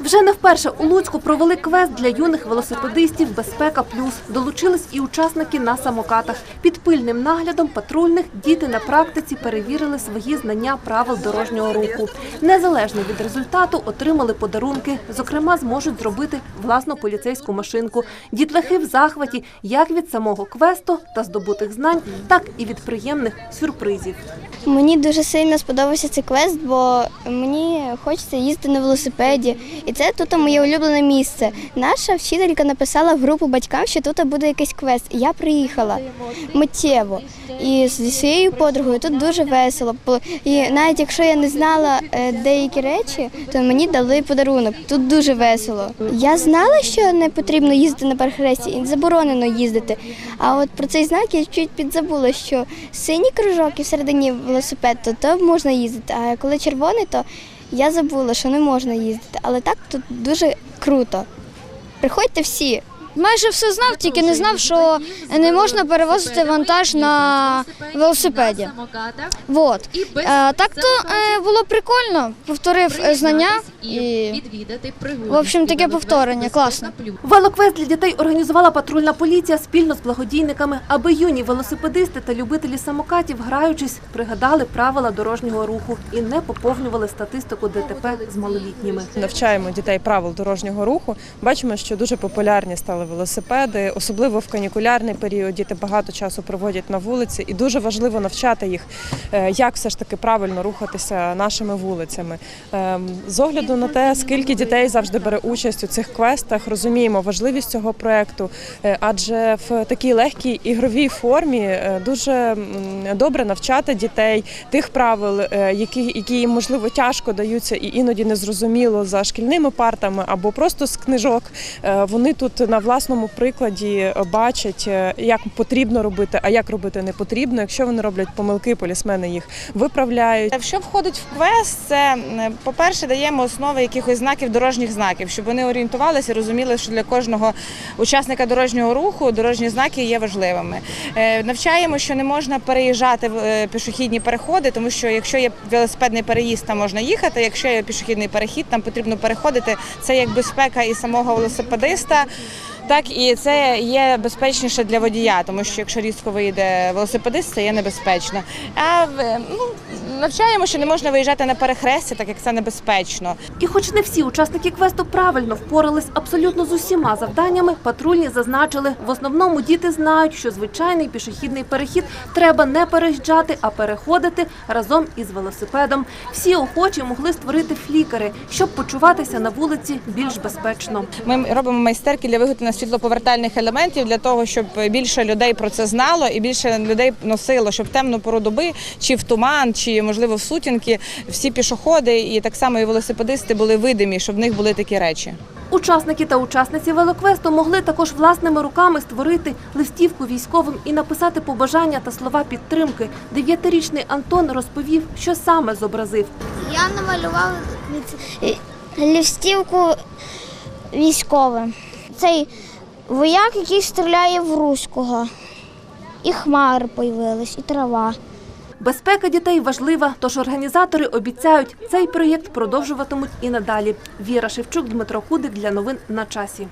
Вже не вперше у Луцьку провели квест для юних велосипедистів «Безпека плюс». Долучились і учасники на самокатах. Під пильним наглядом патрульних діти на практиці перевірили свої знання правил дорожнього руху. Незалежно від результату отримали подарунки. Зокрема, зможуть зробити власну поліцейську машинку. Дітлахи в захваті як від самого квесту та здобутих знань, так і від приємних сюрпризів. Мені дуже сильно сподобався цей квест, бо мені хочеться їздити на велосипеді. І це тут моє улюблене місце. Наша вчителька написала групу батькам, що тут буде якийсь квест. Я приїхала миттєво. І зі своєю подругою тут дуже весело. І навіть якщо я не знала е, деякі речі, то мені дали подарунок. Тут дуже весело. Я знала, що не потрібно їздити на перехресті і заборонено їздити. А от про цей знак я чуть підзабула, що синій кружок і всередині велосипед, то, то можна їздити. А коли червоний, то я забула, що не можна їздити. Але так тут дуже круто. Приходьте всі. Майже все знав, тільки не знав, що не можна перевозити вантаж на велосипеді. Вот. Е, так то е, було прикольно. Повторив знання і в общем таке повторення. Класно. Велоквест для дітей організувала патрульна поліція спільно з благодійниками, аби юні велосипедисти та любителі самокатів, граючись, пригадали правила дорожнього руху і не поповнювали статистику ДТП з малолітніми. Навчаємо дітей правил дорожнього руху. Бачимо, що дуже популярні стали велосипеди, особливо в канікулярний період. Діти багато часу проводять на вулиці, і дуже важливо навчати їх, е, як все ж таки правильно рухатися нашими вулицями. Ем, З огляду на те, скільки дітей завжди бере участь у цих квестах, розуміємо важливість цього проекту, е, адже в такій легкій ігровій формі е, дуже добре навчати дітей тих правил, е, які, які їм можливо тяжко даються і іноді незрозуміло за шкільними партами або просто з книжок. Вони тут на власному прикладі бачать, як потрібно робити, а як робити не потрібно. Якщо вони роблять помилки, полісмени їх виправляють. Що входить в квест, це, по-перше, даємо основи якихось знаків, дорожніх знаків, щоб вони орієнтувалися і розуміли, що для кожного учасника дорожнього руху дорожні знаки є важливими. Е, Навчаємо, що не можна переїжджати в е, пішохідні переходи, тому що якщо є велосипедний переїзд, там можна їхати. Якщо є пішохідний перехід, там потрібно переходити. Це як безпека і самого велосипедиста. Так і це є безпечніше для водія, тому що якщо різко вийде велосипедист, це є небезпечно. А ну, навчаємо, що не можна виїжджати на перехрестя, так як це небезпечно. І хоч не всі учасники квесту правильно впорались абсолютно з усіма завданнями, патрульні зазначили, в основному діти знають, що звичайний пішохідний перехід треба не переїжджати, а переходити разом із велосипедом. Всі охочі могли створити флікери, щоб почуватися на вулиці більш безпечно. Ми робимо майстерки для виготовлення світлоповертальних елементів для того, щоб більше людей про це знало і більше людей носило, щоб в темну пору доби, чи в туман, чи можливо в сутінки, всі пішоходи і так само і велосипедисти були видимі, щоб в них були такі речі. Учасники та учасниці велоквесту могли також власними руками створити листівку військовим і написати побажання та слова підтримки. Дев'ятирічний Антон розповів, що саме зобразив. Я намалював лістівку військовим. Цей вояк, який стріляє в руського. І хмари появились, і трава. Безпека дітей важлива, тож організатори обіцяють, цей проєкт продовжуватимуть і надалі. Віра Шевчук, Дмитро Кудик для новин на часі.